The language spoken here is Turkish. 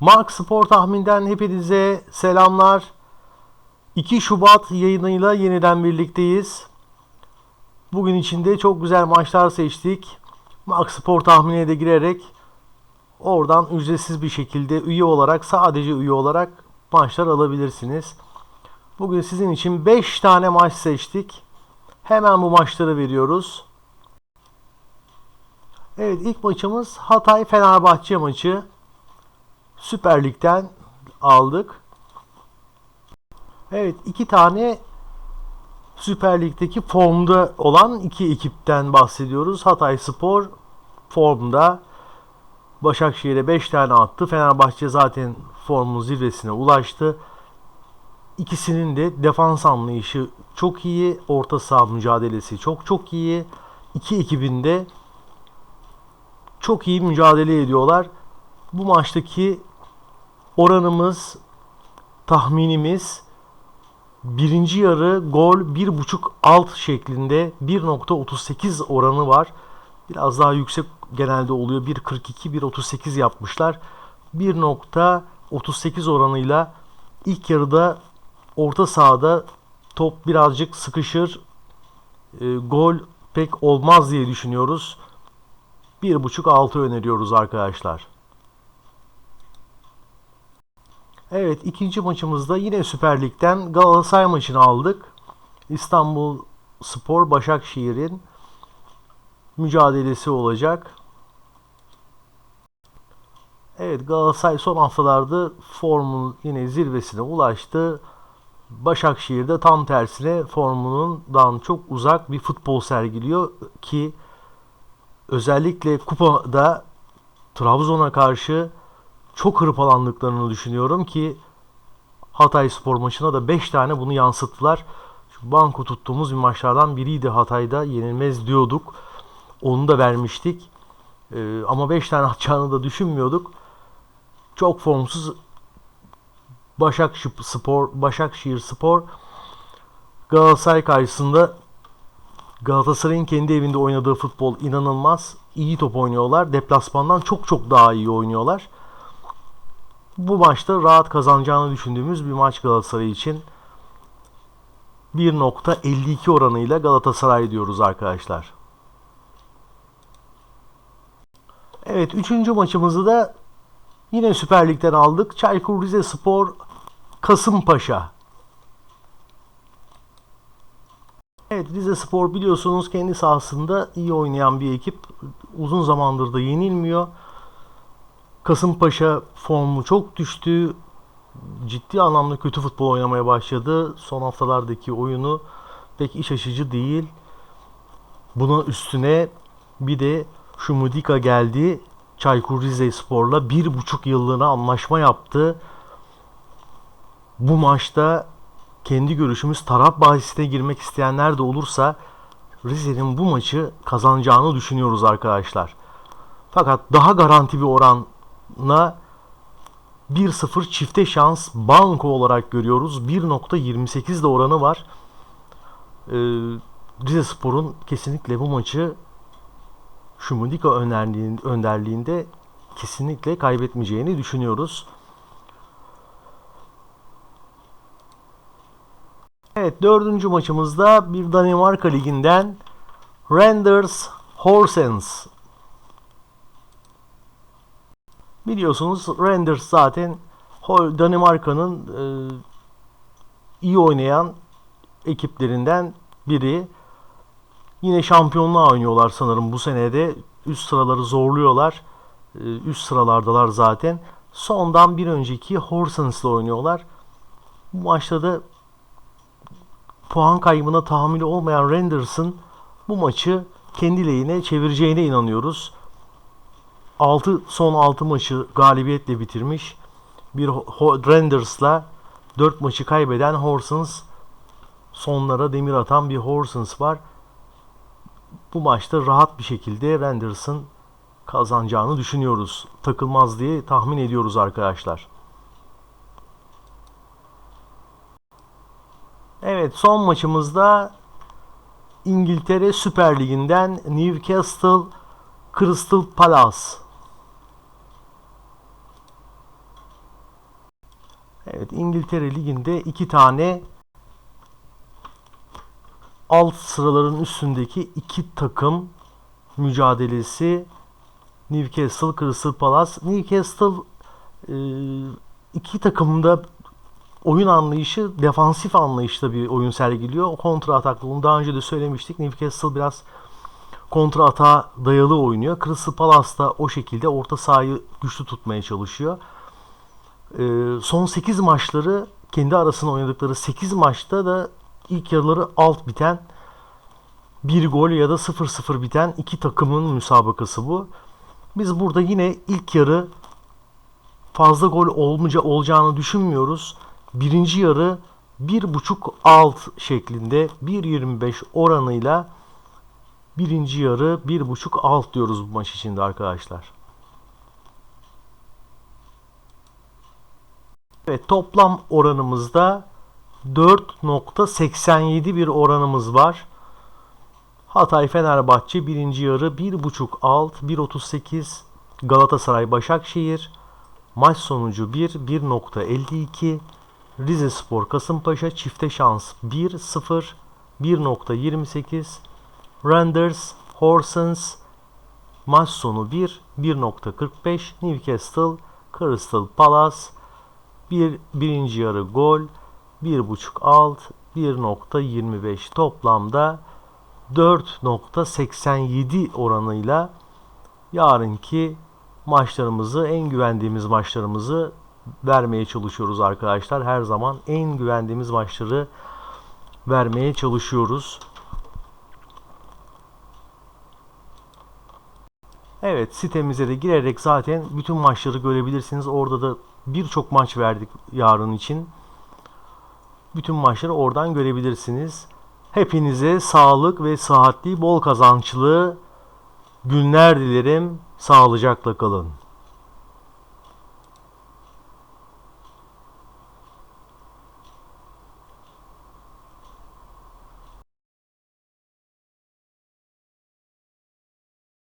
Mark Spor tahminden hepinize selamlar. 2 Şubat yayınıyla yeniden birlikteyiz. Bugün içinde çok güzel maçlar seçtik. Mark Spor tahminine de girerek oradan ücretsiz bir şekilde üye olarak sadece üye olarak maçlar alabilirsiniz. Bugün sizin için 5 tane maç seçtik. Hemen bu maçları veriyoruz. Evet ilk maçımız Hatay Fenerbahçe maçı. Süper Lig'den aldık. Evet iki tane Süper Lig'deki formda olan iki ekipten bahsediyoruz. Hatay Spor formda. Başakşehir'e 5 tane attı. Fenerbahçe zaten formun zirvesine ulaştı. İkisinin de defans anlayışı çok iyi. Orta saha mücadelesi çok çok iyi. İki ekibinde çok iyi mücadele ediyorlar. Bu maçtaki oranımız, tahminimiz birinci yarı gol 1.5 alt şeklinde 1.38 oranı var. Biraz daha yüksek genelde oluyor. 1.42, 1.38 yapmışlar. 1.38 oranıyla ilk yarıda orta sahada top birazcık sıkışır. E, gol pek olmaz diye düşünüyoruz. 1.5 altı öneriyoruz arkadaşlar. Evet ikinci maçımızda yine Süper Lig'den Galatasaray maçını aldık. İstanbul Spor Başakşehir'in mücadelesi olacak. Evet Galatasaray son haftalarda formun yine zirvesine ulaştı. Başakşehir'de tam tersine formundan çok uzak bir futbol sergiliyor ki özellikle kupada Trabzon'a karşı çok hırpalandıklarını düşünüyorum ki Hatay spor maçına da 5 tane bunu yansıttılar. Şu banko tuttuğumuz bir maçlardan biriydi Hatay'da yenilmez diyorduk. Onu da vermiştik. Ee, ama 5 tane atacağını da düşünmüyorduk. Çok formsuz Başakşehir Spor, Başakşehir Spor Galatasaray karşısında Galatasaray'ın kendi evinde oynadığı futbol inanılmaz. İyi top oynuyorlar. Deplasmandan çok çok daha iyi oynuyorlar. Bu maçta rahat kazanacağını düşündüğümüz bir maç Galatasaray için. 1.52 oranıyla Galatasaray diyoruz arkadaşlar. Evet, üçüncü maçımızı da yine Süper Lig'den aldık. Çaykur Rizespor Kasımpaşa. Evet Rize Spor biliyorsunuz kendi sahasında iyi oynayan bir ekip. Uzun zamandır da yenilmiyor. Kasımpaşa formu çok düştü. Ciddi anlamda kötü futbol oynamaya başladı. Son haftalardaki oyunu pek iş açıcı değil. Buna üstüne bir de şu Mudika geldi. Çaykur Rizespor'la bir buçuk yıllığına anlaşma yaptı. Bu maçta kendi görüşümüz taraf bahisine girmek isteyenler de olursa Rize'nin bu maçı kazanacağını düşünüyoruz arkadaşlar. Fakat daha garanti bir oran na 1-0 çifte şans banko olarak görüyoruz. 1.28 de oranı var. Ee, Rize Spor'un kesinlikle bu maçı Şumudika önderliğinde, kesinlikle kaybetmeyeceğini düşünüyoruz. Evet dördüncü maçımızda bir Danimarka liginden Renders Horsens Biliyorsunuz Renders zaten Danimarka'nın e, iyi oynayan ekiplerinden biri. Yine şampiyonluğa oynuyorlar sanırım bu senede. Üst sıraları zorluyorlar. E, üst sıralardalar zaten. Sondan bir önceki Horsens'la oynuyorlar. Bu maçta da puan kaybına tahammülü olmayan Renders'ın bu maçı kendi lehine çevireceğine inanıyoruz. 6 son 6 maçı galibiyetle bitirmiş. Bir Renders'la 4 maçı kaybeden Horsens sonlara demir atan bir Horsens var. Bu maçta rahat bir şekilde Renders'ın kazanacağını düşünüyoruz. Takılmaz diye tahmin ediyoruz arkadaşlar. Evet son maçımızda İngiltere Süper Ligi'nden Newcastle Crystal Palace Evet İngiltere Ligi'nde iki tane alt sıraların üstündeki iki takım mücadelesi Newcastle Crystal Palace. Newcastle e, iki takımda oyun anlayışı defansif anlayışta bir oyun sergiliyor. Kontra ataklı. Bunu daha önce de söylemiştik. Newcastle biraz kontra atağa dayalı oynuyor. Crystal Palace da o şekilde orta sahayı güçlü tutmaya çalışıyor. Ee, son 8 maçları kendi arasında oynadıkları 8 maçta da ilk yarıları alt biten bir gol ya da 0-0 biten iki takımın müsabakası bu. Biz burada yine ilk yarı fazla gol olmaca olacağını düşünmüyoruz. Birinci yarı 1.5 alt şeklinde 1.25 oranıyla birinci yarı 1.5 alt diyoruz bu maç içinde arkadaşlar. Evet. Toplam oranımızda 4.87 bir oranımız var. Hatay Fenerbahçe birinci yarı 1.5 alt 1.38 Galatasaray Başakşehir. Maç sonucu 1 1.52 Rize Spor Kasımpaşa çifte şans 1-0 1.28 Renders Horsens maç sonu 1 1.45 Newcastle Crystal Palace bir, birinci yarı gol 1.5 alt 1.25 toplamda 4.87 oranıyla yarınki maçlarımızı en güvendiğimiz maçlarımızı vermeye çalışıyoruz arkadaşlar. Her zaman en güvendiğimiz maçları vermeye çalışıyoruz. Evet sitemize de girerek zaten bütün maçları görebilirsiniz. Orada da birçok maç verdik yarın için. Bütün maçları oradan görebilirsiniz. Hepinize sağlık ve sıhhatli, bol kazançlı günler dilerim. Sağlıcakla kalın.